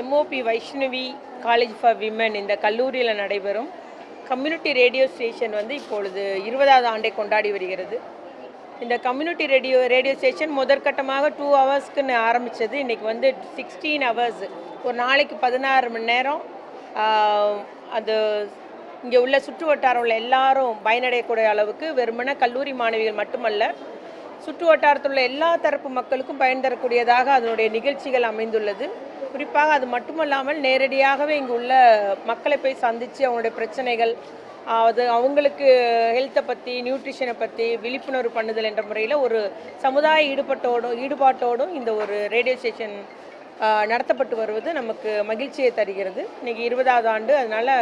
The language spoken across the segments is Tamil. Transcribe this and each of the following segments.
MOP Vaishnavi college for women இந்த கல்லூரியில் நடைபெறும். கம்யூனிட்டி ரேடியோ ஸ்டேஷன் வந்து இப்பொழுது இருபதாவது ஆண்டை கொண்டாடி வருகிறது. இந்த கம்யூனிட்டி ரேடியோ ரேடியோ ஸ்டேஷன் முதற்கட்டமாக டூ ஹவர்ஸ்க்குன்னு ஆரம்பித்தது இன்றைக்கி வந்து சிக்ஸ்டீன் ஹவர்ஸ் ஒரு நாளைக்கு பதினாறு மணி நேரம். அது இங்கே உள்ள சுற்று வட்டாரம் உள்ள எல்லாரும் பயனடையக்கூடிய அளவுக்கு வெறுமனே கல்லூரி மாணவிகள் மட்டுமல்ல சுற்று வட்டாரத்தில் உள்ள எல்லா தரப்பு மக்களுக்கும் பயன் தரக்கூடியதாக அதனுடைய நிகழ்ச்சிகள் அமைந்துள்ளது. குறிப்பாக அது மட்டுமல்லாமல் நேரடியாகவே இங்கு உள்ள மக்களை போய் சந்தித்து அவங்களுடைய பிரச்சனைகள் அது அவங்களுக்கு ஹெல்த்தை பற்றி நியூட்ரிஷனை பற்றி விழிப்புணர்வு பண்ணுதல் என்ற முறையில் ஒரு சமுதாய ஈடுபட்டோடும் ஈடுபாட்டோடும் இந்த ஒரு ரேடியோ ஸ்டேஷன் நடத்தப்பட்டு வருவது நமக்கு மகிழ்ச்சியை தருகிறது. இன்றைக்கி இருபதாவது ஆண்டு. அதனால்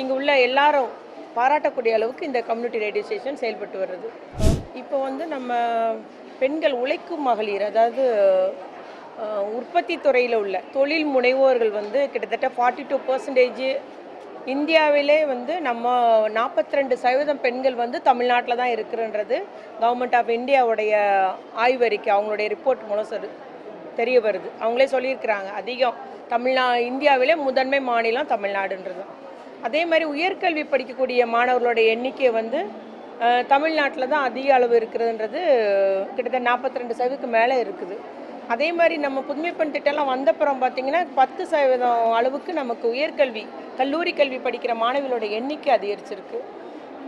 இங்கே உள்ள எல்லாரும் பாராட்டக்கூடிய அளவுக்கு இந்த கம்யூனிட்டி ரேடியோ ஸ்டேஷன் செயல்பட்டு வருது. இப்போ வந்து நம்ம பெண்கள் உழைக்கும் மகளிர் அதாவது உற்பத்தி துறையில் உள்ள தொழில் முனைவோர்கள் வந்து கிட்டத்தட்ட ஃபார்ட்டி டூ பர்சன்டேஜ் இந்தியாவிலே வந்து நம்ம நாற்பத்தி ரெண்டு சதவீதம் பெண்கள் வந்து தமிழ்நாட்டில் தான் இருக்குன்றது கவர்மெண்ட் ஆஃப் இந்தியாவுடைய ஆய்வறிக்கை அவங்களுடைய ரிப்போர்ட் மூலம் சொல்லு தெரிய வருது. அவங்களே சொல்லியிருக்கிறாங்க அதிகம் தமிழ்நா இந்தியாவிலே முதன்மை மாநிலம் தமிழ்நாடுன்றது. அதே மாதிரி உயர்கல்வி படிக்கக்கூடிய மாணவர்களுடைய எண்ணிக்கை வந்து தமிழ்நாட்டில் தான் அதிக அளவு இருக்கிறதுன்றது கிட்டத்தட்ட நாற்பத்தி ரெண்டு சதவீதத்துக்கு மேலே இருக்குது. அதே மாதிரி நம்ம புதுமை பெண் திட்டம்லாம் வந்தப்புறம் பார்த்தீங்கன்னா பத்து சதவீதம் அளவுக்கு நமக்கு உயர்கல்வி கல்லூரி கல்வி படிக்கிற மாணவிகளோட எண்ணிக்கை அதிகரிச்சிருக்கு.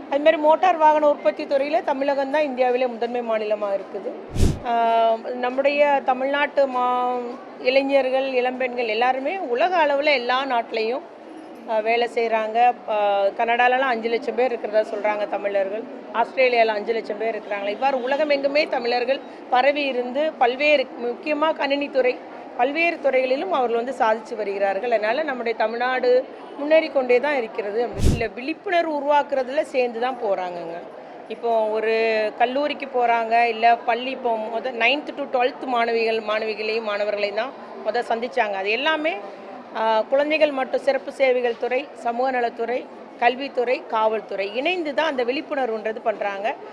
அது மாதிரி மோட்டார் வாகன உற்பத்தி துறையில் தமிழகம் தான் இந்தியாவிலே முதன்மை மாநிலமாக இருக்குது. நம்முடைய தமிழ்நாட்டு மா இளைஞர்கள் இளம்பெண்கள் எல்லாருமே உலக அளவில் எல்லா நாட்டிலையும் வேலை செய்கிறாங்க கனடாலலாம் அஞ்சு லட்சம் பேர் இருக்கிறதா சொல்கிறாங்க தமிழர்கள். ஆஸ்திரேலியாவில் அஞ்சு லட்சம் பேர் இருக்கிறாங்க இவ்வாறு உலகம் எங்குமே தமிழர்கள் பரவி இருந்து பல்வேறு முக்கியமாக கணினித்துறை பல்வேறு துறைகளிலும் அவர்கள் வந்து சாதித்து வருகிறார்கள். அதனால் நம்முடைய தமிழ்நாடு முன்னேறி கொண்டே தான் இருக்கிறது. இல்லை விழிப்புணர்வு உருவாக்குறதுல சேர்ந்து தான் போகிறாங்கங்க இப்போ ஒரு கல்லூரிக்கு போகிறாங்க இல்லை பள்ளி இப்போ முத நைன்த்து டு டுவெல்த்து மாணவிகள் மாணவிகளையும் மாணவர்களையும் தான் முதல் சந்தித்தாங்க அது எல்லாமே குழந்தைகள் மற்றும் சிறப்பு சேவைகள் துறை சமூக நலத்துறை கல்வித்துறை காவல்துறை இணைந்து தான் அந்த விழிப்புணர்வுன்றது பண்ணுறாங்க